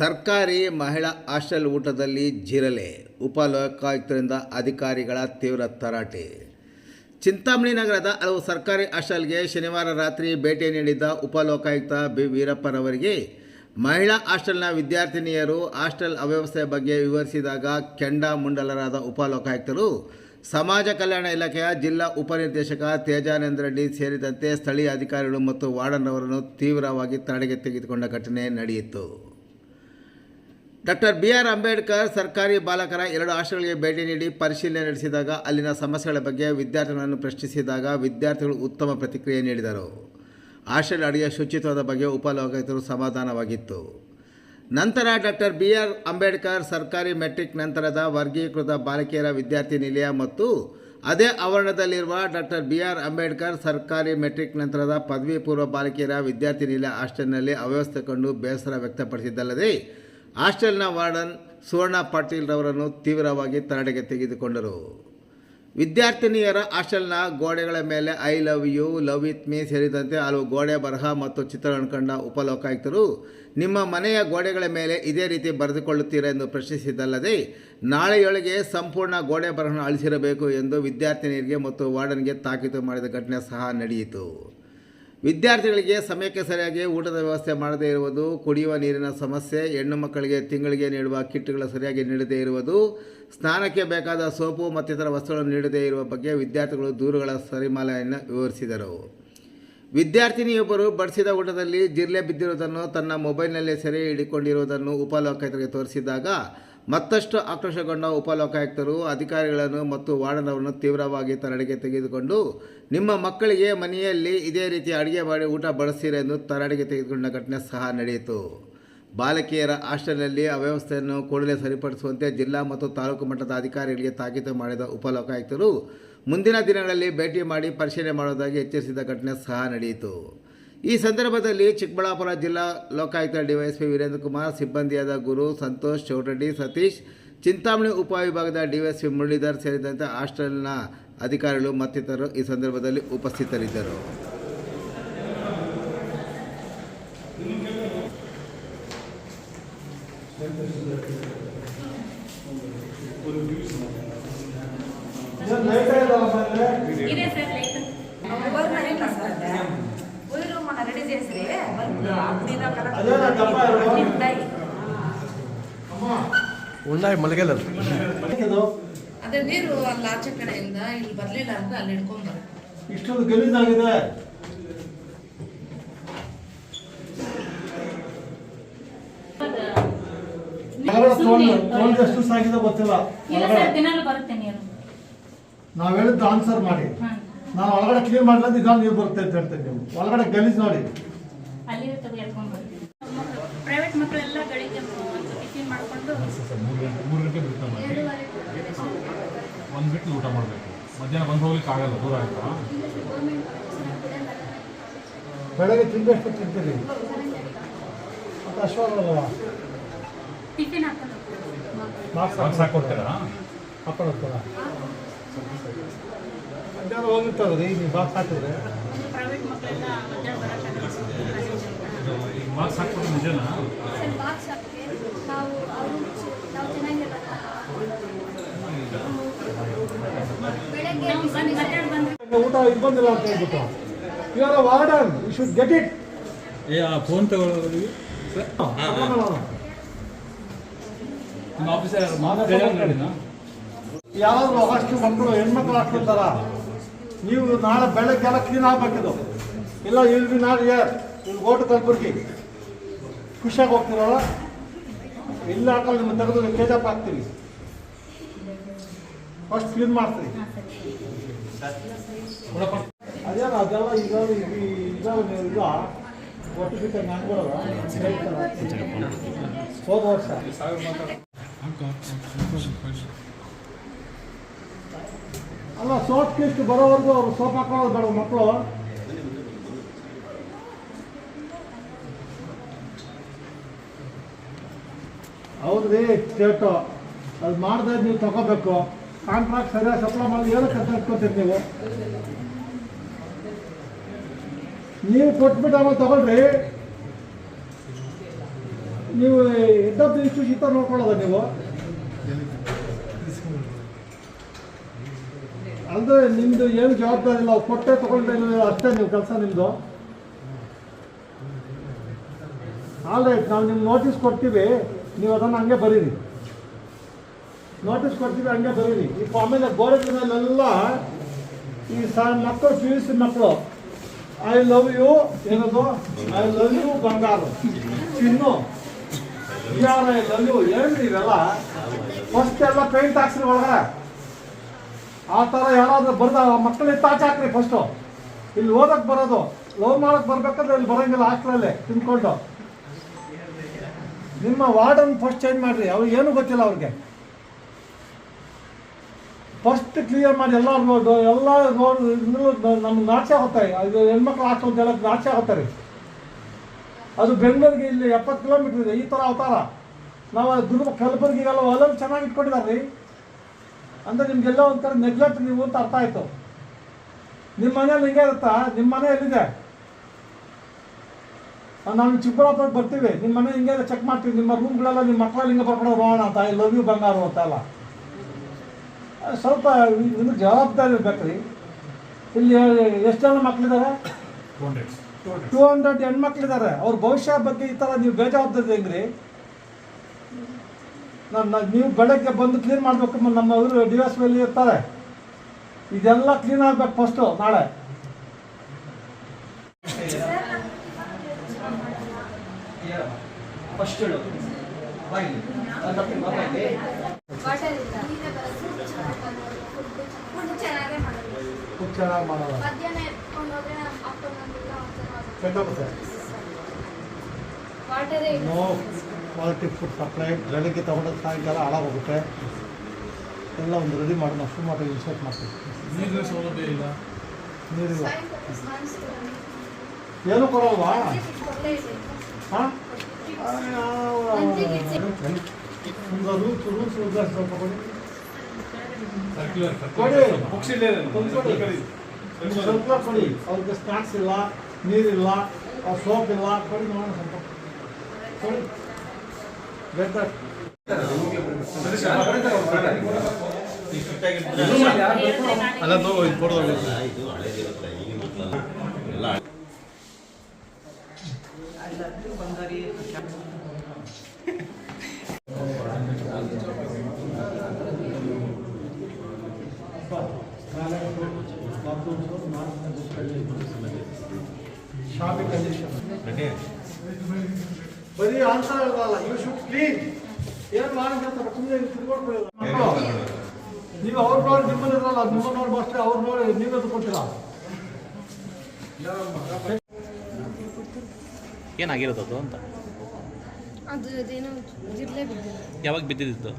ಸರ್ಕಾರಿ ಮಹಿಳಾ ಹಾಸ್ಟೆಲ್ ಊಟದಲ್ಲಿ ಜಿರಲೆ, ಉಪಲೋಕಾಯುಕ್ತರಿಂದ ಅಧಿಕಾರಿಗಳ ತೀವ್ರ ತರಾಟೆ. ಚಿಂತಾಮಣಿ ನಗರದ ಹಲವು ಸರ್ಕಾರಿ ಹಾಸ್ಟೆಲ್ಗೆ ಶನಿವಾರ ರಾತ್ರಿ ಭೇಟಿ ನೀಡಿದ್ದ ಉಪಲೋಕಾಯುಕ್ತ ಬಿ. ವೀರಪ್ಪನವರಿಗೆ ಮಹಿಳಾ ಹಾಸ್ಟೆಲ್ನ ವಿದ್ಯಾರ್ಥಿನಿಯರು ಹಾಸ್ಟೆಲ್ ಅವ್ಯವಸ್ಥೆ ಬಗ್ಗೆ ವಿವರಿಸಿದಾಗ ಕೆಂಡ ಮುಂಡಲರಾದ ಉಪಲೋಕಾಯುಕ್ತರು ಸಮಾಜ ಕಲ್ಯಾಣ ಇಲಾಖೆಯ ಜಿಲ್ಲಾ ಉಪನಿರ್ದೇಶಕ ತೇಜಾನಂದ ರೆಡ್ಡಿ ಸೇರಿದಂತೆ ಸ್ಥಳೀಯ ಅಧಿಕಾರಿಗಳು ಮತ್ತು ವಾರ್ಡನ್ ಅವರನ್ನು ತೀವ್ರವಾಗಿ ತಡೆಗೆ ತೆಗೆದುಕೊಂಡ ಘಟನೆ ನಡೆಯಿತು. ಡಾಕ್ಟರ್ ಬಿ ಆರ್ ಅಂಬೇಡ್ಕರ್ ಸರ್ಕಾರಿ ಬಾಲಕರ ಎರಡು ಹಾಸ್ಟೆಲ್ಗಳಿಗೆ ಭೇಟಿ ನೀಡಿ ಪರಿಶೀಲನೆ ನಡೆಸಿದಾಗ ಅಲ್ಲಿನ ಸಮಸ್ಯೆಗಳ ಬಗ್ಗೆ ವಿದ್ಯಾರ್ಥಿಗಳನ್ನು ಪ್ರಶ್ನಿಸಿದಾಗ ವಿದ್ಯಾರ್ಥಿಗಳು ಉತ್ತಮ ಪ್ರತಿಕ್ರಿಯೆ ನೀಡಿದರು. ಹಾಸ್ಟೆಲ್ ಅಡಿಗೆ ಶುಚಿತ್ವದ ಬಗ್ಗೆ ಉಪಲೋಕಾಯುಕ್ತರು ಸಮಾಧಾನವಾಗಿತ್ತು. ನಂತರ ಡಾಕ್ಟರ್ ಬಿ ಆರ್ ಅಂಬೇಡ್ಕರ್ ಸರ್ಕಾರಿ ಮೆಟ್ರಿಕ್ ನಂತರದ ವರ್ಗೀಕೃತ ಬಾಲಕಿಯರ ವಿದ್ಯಾರ್ಥಿ ನಿಲಯ ಮತ್ತು ಅದೇ ಆವರಣದಲ್ಲಿರುವ ಡಾಕ್ಟರ್ ಬಿ ಆರ್ ಅಂಬೇಡ್ಕರ್ ಸರ್ಕಾರಿ ಮೆಟ್ರಿಕ್ ನಂತರದ ಪದವಿ ಪೂರ್ವ ಬಾಲಕಿಯರ ವಿದ್ಯಾರ್ಥಿ ನಿಲಯ ಹಾಸ್ಟೆಲ್ನಲ್ಲಿ ಅವ್ಯವಸ್ಥೆ ಕಂಡು ಬೇಸರ ವ್ಯಕ್ತಪಡಿಸಿದ್ದಲ್ಲದೆ ಹಾಸ್ಟೆಲ್ನ ವಾರ್ಡನ್ ಸುವರ್ಣ ಪಾಟೀಲ್ ರವರನ್ನು ತೀವ್ರವಾಗಿ ತರಡೆಗೆ ತೆಗೆದುಕೊಂಡರು. ವಿದ್ಯಾರ್ಥಿನಿಯರ ಹಾಸ್ಟೆಲ್ನ ಗೋಡೆಗಳ ಮೇಲೆ I love you, love with me ಸೇರಿದಂತೆ ಹಲವು ಗೋಡೆ ಬರಹ ಮತ್ತು ಚಿತ್ರಗಳನ್ನು ಕಂಡ ಉಪಲೋಕಾಯುಕ್ತರು, ನಿಮ್ಮ ಮನೆಯ ಗೋಡೆಗಳ ಮೇಲೆ ಇದೇ ರೀತಿ ಬರೆದುಕೊಳ್ಳುತ್ತೀರಾ ಎಂದು ಪ್ರಶ್ನಿಸಿದ್ದಲ್ಲದೆ, ನಾಳೆಯೊಳಗೆ ಸಂಪೂರ್ಣ ಗೋಡೆ ಬರಹ ಅಳಿಸಿರಬೇಕು ಎಂದು ವಿದ್ಯಾರ್ಥಿನಿಯರಿಗೆ ಮತ್ತು ವಾರ್ಡನ್ಗೆ ತಾಕೀತು ಮಾಡಿದ ಘಟನೆ ಸಹ ನಡೆಯಿತು. ವಿದ್ಯಾರ್ಥಿಗಳಿಗೆ ಸಮಯಕ್ಕೆ ಸರಿಯಾಗಿ ಊಟದ ವ್ಯವಸ್ಥೆ ಮಾಡದೇ ಇರುವುದು, ಕುಡಿಯುವ ನೀರಿನ ಸಮಸ್ಯೆ, ಹೆಣ್ಣು ಮಕ್ಕಳಿಗೆ ತಿಂಗಳಿಗೆ ನೀಡುವ ಕಿಟ್ಗಳು ಸರಿಯಾಗಿ ನೀಡದೇ ಇರುವುದು, ಸ್ನಾನಕ್ಕೆ ಬೇಕಾದ ಸೋಪು ಮತ್ತಿತರ ವಸ್ತುಗಳನ್ನು ನೀಡದೇ ಇರುವ ಬಗ್ಗೆ ವಿದ್ಯಾರ್ಥಿಗಳು ದೂರುಗಳ ಸರಿಮಾಲೆಯನ್ನು ವಿವರಿಸಿದರು. ವಿದ್ಯಾರ್ಥಿನಿಯೊಬ್ಬರು ಬಡಿಸಿದ ಊಟದಲ್ಲಿ ಜಿರ್ಲೆ ಬಿದ್ದಿರುವುದನ್ನು ತನ್ನ ಮೊಬೈಲ್ನಲ್ಲೇ ಸೆರೆ ಹಿಡಿಕೊಂಡಿರುವುದನ್ನು ಉಪಲೋಕಾಯುಕ್ತರಿಗೆ ತೋರಿಸಿದಾಗ ಮತ್ತಷ್ಟು ಆಕ್ರೋಶಗೊಂಡ ಉಪಲೋಕಾಯುಕ್ತರು, ಅಧಿಕಾರಿಗಳನ್ನು ಮತ್ತು ವಾರ್ಡನವರನ್ನು ತೀವ್ರವಾಗಿ ತರಡೆಗೆ ತೆಗೆದುಕೊಂಡು, ನಿಮ್ಮ ಮಕ್ಕಳಿಗೆ ಮನೆಯಲ್ಲಿ ಇದೇ ರೀತಿ ಅಡುಗೆ ಮಾಡಿ ಊಟ ಬಡಿಸ್ತೀರ ಎಂದು ತರಡೆಗೆ ತೆಗೆದುಕೊಂಡ ಘಟನೆ ಸಹ ನಡೆಯಿತು. ಬಾಲಕಿಯರ ಹಾಸ್ಟೆಲ್ನಲ್ಲಿ ಅವ್ಯವಸ್ಥೆಯನ್ನು ಕೂಡಲೇ ಸರಿಪಡಿಸುವಂತೆ ಜಿಲ್ಲಾ ಮತ್ತು ತಾಲೂಕು ಮಟ್ಟದ ಅಧಿಕಾರಿಗಳಿಗೆ ತಾಕೀತು ಮಾಡಿದ ಉಪಲೋಕಾಯುಕ್ತರು, ಮುಂದಿನ ದಿನಗಳಲ್ಲಿ ಭೇಟಿ ಮಾಡಿ ಪರಿಶೀಲನೆ ಮಾಡುವುದಾಗಿ ಎಚ್ಚರಿಸಿದ ಘಟನೆ ಸಹ ನಡೆಯಿತು. ಈ ಸಂದರ್ಭದಲ್ಲಿ ಚಿಕ್ಕಬಳ್ಳಾಪುರ ಜಿಲ್ಲಾ ಲೋಕಾಯುಕ್ತ ಡಿವೈಎಸ್ಪಿ ವೀರೇಂದ್ರ ಕುಮಾರ್, ಸಿಬ್ಬಂದಿಯಾದ ಗುರು ಸಂತೋಷ್ ಚೌಟಡಿ ಸತೀಶ್ ಚಿಂತಾಮಣಿ ಉಪವಿಭಾಗದ ಡಿವೈಎಸ್ಪಿ ಮುರಳೀಧರ್ ಸೇರಿದಂತೆ ಹಾಸ್ಟೆಲ್ನ ಅಧಿಕಾರಿಗಳು ಮತ್ತಿತರರು ಈ ಸಂದರ್ಭದಲ್ಲಿ ಉಪಸ್ಥಿತರಿದ್ದರು. ಇದೆ ಸರ್ ಉಂಡಾಯ್ ಮಲಗಲ್ಲ. ಅದೇ ನೀರು ಅಲ್ಲಿ ಆಚೆ ಕಡೆಯಿಂದ ಇಲ್ಲಿ ಬರ್ಲಿಲ್ಲ ಅಂದ್ರೆ ಅಲ್ಲಿ ಹಿಡ್ಕೊಂಡ್ ಬರ ಇಷ್ಟೊಂದು ಗಲೀಜಾಗಿದೆ. ಎಷ್ಟು ಸಾಗಿದೆ ಗೊತ್ತಿಲ್ಲ. ನಾವ್ ಹೇಳಿದ್ದು ಆನ್ಸರ್ ಮಾಡಿ. ನಾವ್ ಒಳಗಡೆ ಕ್ಲೀನ್ ಮಾಡಲ್ಲ ಈಗ ನೀರು ಬರುತ್ತೆ ಅಂತ ನೀವು. ಒಳಗಡೆ ಗಲೀಜು ನೋಡಿ. ಬಿಟ್ಟು ಊಟ ಮಾಡಬೇಕು. ಮಧ್ಯಾಹ್ನ ಬಂದು ಹೋಗ್ಲಿಕ್ಕೆ ಆಗಲ್ಲ ದೂರ ಆಯ್ತಾ? ಬೆಳಗ್ಗೆ ತಿನ್ಬೇಕು ತಿಂತೀರಿ. ಮತ್ತೆ ಅಶ್ವಲ್ಲ ಮಾರ್ಕ್ಸ್ ಹಾಕೊಡ್ತೀರಾ ಹಾಕೊಳತ್ತಲ್ಲ ಮಧ್ಯಾಹ್ನ ಹೋಗಿರ್ತದ್ರಿ ನೀವು ಬಾಕ್ಸ್ ಹಾಕಿದ್ರೆ. ಈಗ ಮಾರ್ಕ್ಸ್ ಹಾಕ್ಕೊಟ್ಟು ನಿಜನಾ? ನಾವು ಊಟ ಇದು ಬಂದಿಲ್ಲ ಅಂತ ಹೇಳ್ಬಿಟ್ಟು. You are warden you should get it ಏ ಆ ಫೋನ್ ತಗೊಳ್ಳೋದು ನಿಮ್ಮ ಆಫೀಸರ್ ಯಾರಾದ್ರೂ ಅಷ್ಟು ಮಕ್ಕಳು ಹೆಣ್ಮಕ್ಳು ಹಾಕ್ತಿರ್ತಾರ ನೀವು ನಾಳೆ ಬೆಳಗ್ಗೆಲ್ಲ ಕ್ಲೀನ್ ಆಗ್ಬೇಕಿದು ಇಲ್ಲ ಇಲ್ಲಿ ಬಿ ನಾಳೆ ಇಯರ್ ಇಲ್ಲಿ ಓಟು ಕಲಬುರ್ಗಿ ಖುಷಿಯಾಗಿ ಹೋಗ್ತಿರಲ್ಲ? ಇಲ್ಲ ಹಾಕಲ್ಲ ನಿಮ್ಮ ತೆಗೆದು ಕೇಜಪ್ ಹಾಕ್ತೀವಿ ಫಸ್ಟ್ ಕ್ಲೀನ್ ಮಾಡ್ತೀರಿ? ಅದೇನ ಅದೆಲ್ಲ ಈಗ ಇದಾವೆ ಈಗ ಒಟ್ಟು ಬಿಟ್ಟ ವರ್ಷ. ಅಲ್ಲ ಸೋಪ್ ಕಿಸ್ಟ್ ಬರೋವರೆಗೂ ಅವ್ರು ಸೋಪ್ ಹಾಕೊಳ್ಳೋದು ಬೇಡ ಮಕ್ಕಳು ಹೌದ್ರಿ ಸ್ಟೇಟು ಅದು ಮಾಡ್ದಾಗ ನೀವು ತಗೋಬೇಕು. ಕಾಂಟ್ರಾಕ್ಟ್ ಸರಿಯಾಗಿ ಸಪ್ಲೈ ಮಾಡಿ ಇಟ್ಕೊತೀರಿ ನೀವು ನೀವು ಕೊಟ್ಬಿಟ್ಟು ಆಮೇಲೆ ತಗೊಳ್ರಿ. ನೀವು ಇದ್ದದ್ದು ಇಷ್ಟು ಶೀತ ನೋಡ್ಕೊಳ್ಳೋದ ನೀವು? ಅಂದ್ರೆ ನಿಮ್ದು ಏನು ಜವಾಬ್ದಾರಿ ಇಲ್ಲ ಕೊಟ್ಟೆ ತಗೊಂಡ್ರೆ ಅಷ್ಟೇ ನೀವು ಕೆಲಸ ನಿಮ್ಮದು ಆಲ್ ರೈಟ್ ನಾವು ನಿಮ್ಗೆ ನೋಟಿಸ್ ಕೊಡ್ತೀವಿ, ನೀವು ಅದನ್ನು ಹಂಗೆ ಬರೀರಿ. ನೋಟಿಸ್ ಕೊಡ್ತೀವಿ, ಹಂಗೆ ಬರೀರಿ. ಈ ಆಮೇಲೆ ಗೋಡೆ ಮೇಲೆಲ್ಲ ಈ ಸಣ್ಣ ಮಕ್ಕಳು ಪಿ ಯು ಸಿ ಮಕ್ಕಳು ಐ ಲವ್ ಯು ಏನದು? ಐ ಲವ್ ಯು ಬಂಗಾರ. ಚಿನ್ನು. ಆರ್ ಐ ಲವ್ ಯು ಹೇಳಿ ಇವೆಲ್ಲ? ಫಸ್ಟ್ ಎಲ್ಲ ಪೇಂಟ್ ಹಾಕ್ಸ್ರಿ ಒಳಗಡೆ. ಆ ಥರ ಯಾರಾದರೂ ಬರ್ದ? ಮಕ್ಕಳಿಗೆ ತಾಚಾಕ್ರಿ ಫಸ್ಟು ಇಲ್ಲಿ ಓದಕ್ಕೆ ಬರೋದು. ಲವ್ ಮಾಡಕ್ಕೆ ಬರ್ಬೇಕಂದ್ರೆ ಇಲ್ಲಿ ಬರೋಂಗಿಲ್ಲ, ಹಾಸ್ಟೆಲಲ್ಲಿ ತಿನ್ಕೊಂಡು. ನಿಮ್ಮ ವಾರ್ಡನ್ ಫಸ್ಟ್ ಚೇಂಜ್ ಮಾಡ್ರಿ. ಅವ್ರಿಗೆ ಏನೂ ಗೊತ್ತಿಲ್ಲ ಅವ್ರಿಗೆ. ಫಸ್ಟ್ ಕ್ಲಿಯರ್ ಮಾಡಿ ಎಲ್ಲ ಎಲ್ಲ ನಮ್ಗೆ ನಾಚೆ ಹೋಗ್ತಾರೆ ಅದು ಹೆಣ್ಮಕ್ಳು ಹಾಕೋದೆಲ್ಲ ಹೇಳಕ್ಕೆ ನಾಚೆ ಹೋಗ್ತಾರೆ ಅದು ಬೆಂಗಳೂರಿಗೆ ಇಲ್ಲಿ ಎಪ್ಪತ್ತು ಕಿಲೋಮೀಟ್ರ್ ಇದೆ. ಈ ಥರ ಅವತಾರ ನಾವು ದುರ್ಗ ಕಲಬುರಗಿಗೆಲ್ಲ ಒಲವು ಚೆನ್ನಾಗಿ ಇಟ್ಕೊಂಡಿದ್ದಾರೆ ರೀ. ನಿಮಗೆಲ್ಲ ನಿಮ್ಗೆಲ್ಲ ಒಂಥರ ನೆಗ್ಲೆಕ್ಟ್ ನೀವು ಅಂತ ಅರ್ಥ ಆಯಿತು. ನಿಮ್ಮ ಮನೇಲಿ ಹಿಂಗೆ ಇರುತ್ತಾ? ನಿಮ್ಮ ಮನೆ ಎಲ್ಲಿದೆ? ನಾನು ಚಿಕ್ಕಬಳ್ಳಾಪುರಕ್ಕೆ ಬರ್ತೀವಿ. ನಿಮ್ಮ ಮನೆ ಹಿಂಗೆ ಚೆಕ್ ಮಾಡ್ತೀವಿ. ನಿಮ್ಮ ರೂಮ್ಗಳೆಲ್ಲ ನಿಮ್ಮ ಮಕ್ಕಳಲ್ಲಿ ಹಿಂಗೆ ಬರ್ಬಿಡೋ ರೋಣ ಅಂತ. ಐ ಲವ್ ಯು ಬಂಗಾರು ಅಂತ ಸ್ವಲ್ಪ ನಿಮಗೆ ಜವಾಬ್ದಾರಿ ಇರ್ಬೇಕ್ರಿ ಇಲ್ಲಿ ಎಷ್ಟು ಜನ ಮಕ್ಕಳಿದ್ದಾರೆ ಟೂ ಹಂಡ್ರೆಡ್ ಹೆಣ್ಮಕ್ಳಿದ್ದಾರೆ ಅವ್ರ ಭವಿಷ್ಯ ಬಗ್ಗೆ ಈ ಥರ ನೀವು ಬೇಜವಾಬ್ದಾರಿ ಹೆಂಗ್ರಿ? ನನ್ನ ನೀವು ಬೆಳಗ್ಗೆ ಬಂದು ಕ್ಲೀನ್ ಮಾಡಬೇಕು ನಮ್ಮ ಅವರು ಡಿ ಎಸ್ ಮೇಲೆ ಇರ್ತಾರೆ. ಇದೆಲ್ಲ ಕ್ಲೀನ್ ಆಗ್ಬೇಕು ಫಸ್ಟು ನಾಳೆ. ವಾಟರ್ ಚೆನ್ನಾಗಿ ಇಲ್ಲ ನೋ ಕ್ವಾಲಿಟಿ ಫುಡ್ ಸಪ್ಲೈ ಬೆಳಗ್ಗೆ ತೊಗೊಂಡು ಸಾಯಂಕಾಲ ಹಾಳಾಗೋಗುತ್ತೆ. ಎಲ್ಲ ಒಂದು ರೆಡಿ ಮಾಡಿ ನಾವು ಶುರು ಮಾಡಿ ಇನ್ಸರ್ಟ್ ಮಾಡ್ತೀವಿ ನೀರಿನ ಸೌಲಭ್ಯ ಇಲ್ಲ. ನೀರಿಲ್ಲ. ಏನು ಕೊಡಲ್ವಾ? ಹಾಂ? ರೂಲ್ಸ್ ರೂಲ್ಸ್ ಉದ್ದೇಶ ಸ್ವಲ್ಪ ಕೊಡಿ. ಕೊಡಿ ಸ್ವಲ್ಪ ಕೊಡಿ. ಅವ್ರಿಗೆ ಸ್ನಾಕ್ಸ್ ಇಲ್ಲ ನೀರಿಲ್ಲ ಸೋಪ್ ಇಲ್ಲ. ಕೊಡಿ ನೋಡೋಣ ಸ್ವಲ್ಪ. ಕೊಡಿ. ಗೆಟ್ ದಟ್ ಶಾಪಿಂಗ್ ಕಂಡೀಷನ್ ಬರೀ ಆನ್ಸರ್ ಯು ಶುಡ್ ಕ್ಲೀನ್ ಏನು ಮಾಡಿದ್ರೆ ಸುಮ್ಮನೆ ನೀವು ಅವ್ರು ನೋಡಿ ನಿಮ್ಮನ್ನ ಇರಲ್ಲ ನಿಮ್ಮ ನೋಡಿ ಅವ್ರು ನೋಡಿ ನೀವೇ ಏನಾಗಿರೋದು ಅದು ಅಂತ? ಅದು ಅದೇನೋ ಯಾವಾಗ ಬಿದ್ದಿದ್ದು?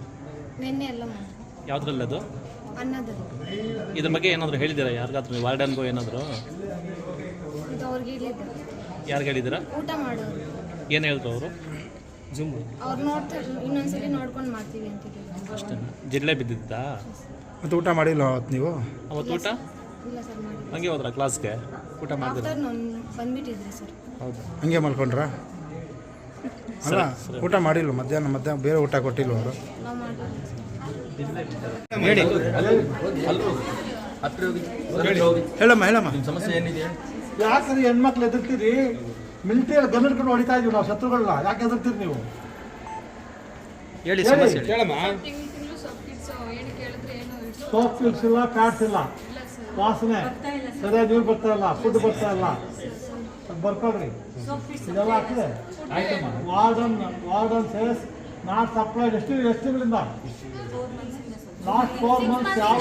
ನಿನ್ನೆ ಎಲ್ಲ ಯಾವುದ್ರಲ್ಲಿ ಅದು? ಅನ್ನದಲ್ಲಿ. ಇದ್ರ ಬಗ್ಗೆ ಏನಾದರೂ ಹೇಳಿದ್ದೀರಾ? ಯಾರಿಗಾದ್ರೂ ವಾರ್ಡನ್ಗೂ ಏನಾದರೂ? ಇದು ಅವ್ರಿಗೆ ಹೇಳಿದ್ದೆ. ಯಾರಿಗೆ ಹೇಳಿದ್ದೀರಾ? ಊಟ ಮಾಡೋರು ಏನು ಹೇಳಿದ್ರು ಅವರು ಅವ್ರು ನೋಡ್ತಾ ಇನ್ನೊಂದ್ಸಲಿ ನೋಡ್ಕೊಂಡು ಮಾಡ್ತೀವಿ ಅಂತ ಹೇಳಿದ್ರು ಅಷ್ಟೇ. ಜಿಲ್ಲೆ ಬಿದ್ದಿದ್ದಾ? ಮತ್ತು ಊಟ ಮಾಡಿಲ್ಲ ಅವತ್ತು ನೀವು? ಅವತ್ತು ಊಟ? ಇಲ್ಲ ಸರ್ ಮಾಡಿ ಹಂಗೆ ಹೋದ್ರ ಕ್ಲಾಸ್ಗೆ ಊಟ ಮಾಡಿದ್ರೆ ಆಫ್ಟರ್ ನಾನು ಬಂದ್ಬಿಟ್ಟಿದ್ರಿ ಸರ್. ಹೌದಾ? ಹಂಗೆ ಮಲ್ಕೊಂಡ್ರಾ? ಅಲ್ಲ ಊಟ ಮಾಡಿಲ್ಲ ಮಧ್ಯಾಹ್ನ? ಮಧ್ಯಾಹ್ನ ಬೇರೆ ಊಟ ಕೊಟ್ಟಿಲ್ಲ ಅವರು? ನಾವು ಮಾಡಿಲ್ಲ ಸರ್. ಹೇಳಿ. ಹೇಳಮ್ಮ ಹೇಳಮ್ಮ. ಸಮಸ್ಯೆ ಏನಿದೆ? ಯಾಕೆ ಹೆಣ್ಮಕ್ಳು ಎದುರ್ತೀರಿ ಮಿಲಿಟರಿಯಲ್ಲಿ ಗನ್ ಹಿಡ್ಕೊಂಡು ಹೊಡಿತಾ ಇದೀವಿ ನಾವು ಶತ್ರುಗಳನ್ನ ಯಾಕೆ ಹೆದರ್ತೀರಿ ನೀವು? ಹೇಳಿ ಹೇಳಿ. ಸಮಸ್ಯೆ ಹೇಳಿ. ಹೇಳಮ್ಮ ತಿಂಗಳು ತಿಂಗಳು ಸೊಪ್ಪು ಕಿಟ್ಸು ಏನು ಕೇಳಿದ್ರೆ ಏನು ಇಡ್ಸು ಸೋಪ್ ಕಿಲ್ಸ್ ಇಲ್ಲ ಪ್ಯಾಡ್ಸ್ ಇಲ್ಲ. ಇಲ್ಲ ಸರ್. ವಾಸನೆ. ಸರಿಯಾಗಿ ನೀರು ಬರ್ತಾ ಇಲ್ಲ ಫುಡ್ ಬರ್ತಾ ಇಲ್ಲ. ಬರ್ಕೊಡ್ರಿ. ಬರ್ಕೊಳ್ರಿ ಇದೆಲ್ಲ ಆಗ್ತದೆ warden warden says not supplied ಎಷ್ಟು ಎಷ್ಟು ತಿಂಗಳಿಂದ? ಲಾಸ್ಟ್ ಫೋರ್ ಮಂತ್ಸ್ ಯಾವ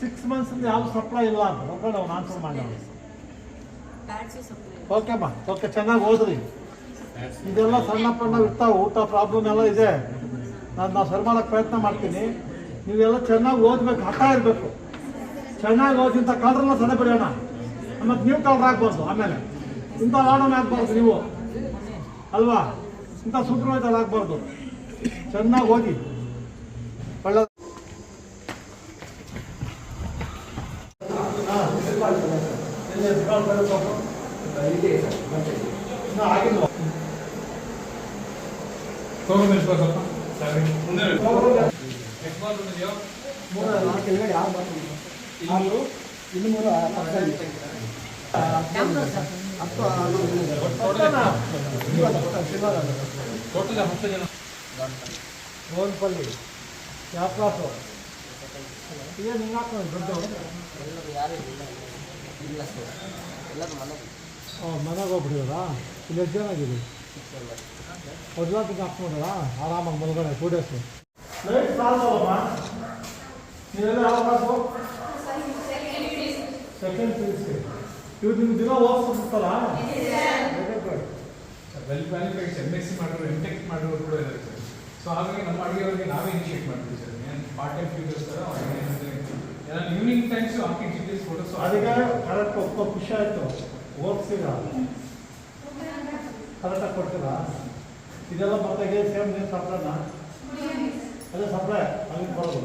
ಸಿಕ್ಸ್ ಮಂತ್ಸ್ ಯಾವ ಸಪ್ಲೈ ಇಲ್ಲ ಅಂತ. ಬರ್ಕೊಂಡು ಅವ್ನು ಆನ್ಸರ್ ಮಾಡಿ ಓಕೆಮ್ಮ ಓಕೆ ಚೆನ್ನಾಗಿ ಓದ್ರಿ. ಇದೆಲ್ಲ ಸಣ್ಣ ಪಣ್ಣ ಇರ್ತಾವೆ, ಊಟ ಪ್ರಾಬ್ಲಮ್ ಎಲ್ಲ ಇದೆ. ನಾನು ನಾವು ಸರಿ ಮಾಡೋಕ್ಕೆ ಪ್ರಯತ್ನ ಮಾಡ್ತೀನಿ. ನೀವೆಲ್ಲ ಚೆನ್ನಾಗಿ ಓದ್ಬೇಕು, ಹಠ ಇರಬೇಕು. ಚೆನ್ನಾಗಿ ಓದಿ, ಇಂಥ ಕಳ್ರನ್ನ ಸದೆ ಬಿಡೋಣ. ಮತ್ತು ನೀವು ಕಳ್ರ ಆಗ್ಬಾರ್ದು, ಆಮೇಲೆ. ಇಂಥ ವಾರ್ಡನ್ ಆಗ್ಬಾರ್ದು ನೀವು. ಅಲ್ವಾ? ಇಂಥ ಸೂಪರ್ವೈಸರ್ ಆಗ್ಬಾರ್ದು. ಚೆನ್ನಾಗಿ ಓದಿ. ಆಗಿಲ್ವಾ ಹೋಗೋದು ನಿಲ್ಸ್ಕೊ ಸ್ವಲ್ಪ ಸರಿ. ಮುಂದೆ ನಿಲ್ಸ್ಕೊ. ಎಷ್ಟು ಮಾರ್ಕ್ ಬಂದಿದ್ಯೋ? ಸರ್. ಎಲ್ಲರೂ ಮನೆಗೆ. ಮನೆಗೆ ಹೋಗ್ಬಿಟ್ಟಿದಾರಾ? ಇಲ್ಲಿ ಎಷ್ಟು ಜನ ಆಗಿರಿ ಮೊದಲಾತಿಗೆ ಹಾಕ್ಕೊಂಡ್ರ ಆರಾಮಾಗಿ ಮಲ್ಗಡೆ two days second P U C ಇವ್ರು ನಿಮ್ಗೆ ದಿನ good well qualified M S C ಮಾಡಿರೋ ಎಂ ಟೆಕ್ ಮಾಡಿರೋರು ಕೂಡ ಇದ್ದಾರೆ ಸರ್ ಸೊ ಹಾಗಾಗಿ ನಮ್ಮ ಅಡುಗೆಯವರಿಗೆ ನಾವೇ ಇನಿಷಿಯೇಟ್ ಮಾಡ್ತೀವಿ ಸರ್. ಏನು ಪಾರ್ಟ್ ಟೈಮ್ ಫ್ಯೂಚರ್ಸ್ ಥರ ಈವ್ನಿಂಗ್ ಟೈಮ್ಸ್ ಹಾಕಿ ಜಿ ಫೋಟೋ ಎಸ್ ಫೋಟೋಸ್ ಅದೀಗ ಕರೆಕ್ಟ್ ಒಪ್ಪ ಖುಷಿ ಆಯಿತು. ಓದಿಸಿದ. ಕರೆಕ್ಟಾಗಿ ಕೊಡ್ತೀರಾ ಇದೆಲ್ಲ ಮತ್ತೆ ಸೇಮ್ ನೀರು ಸಪ್ಲೈನಾ ಅದೇ ಸಪ್ಲೈ ಅಲ್ಲಿಗೆ ಬರೋದು.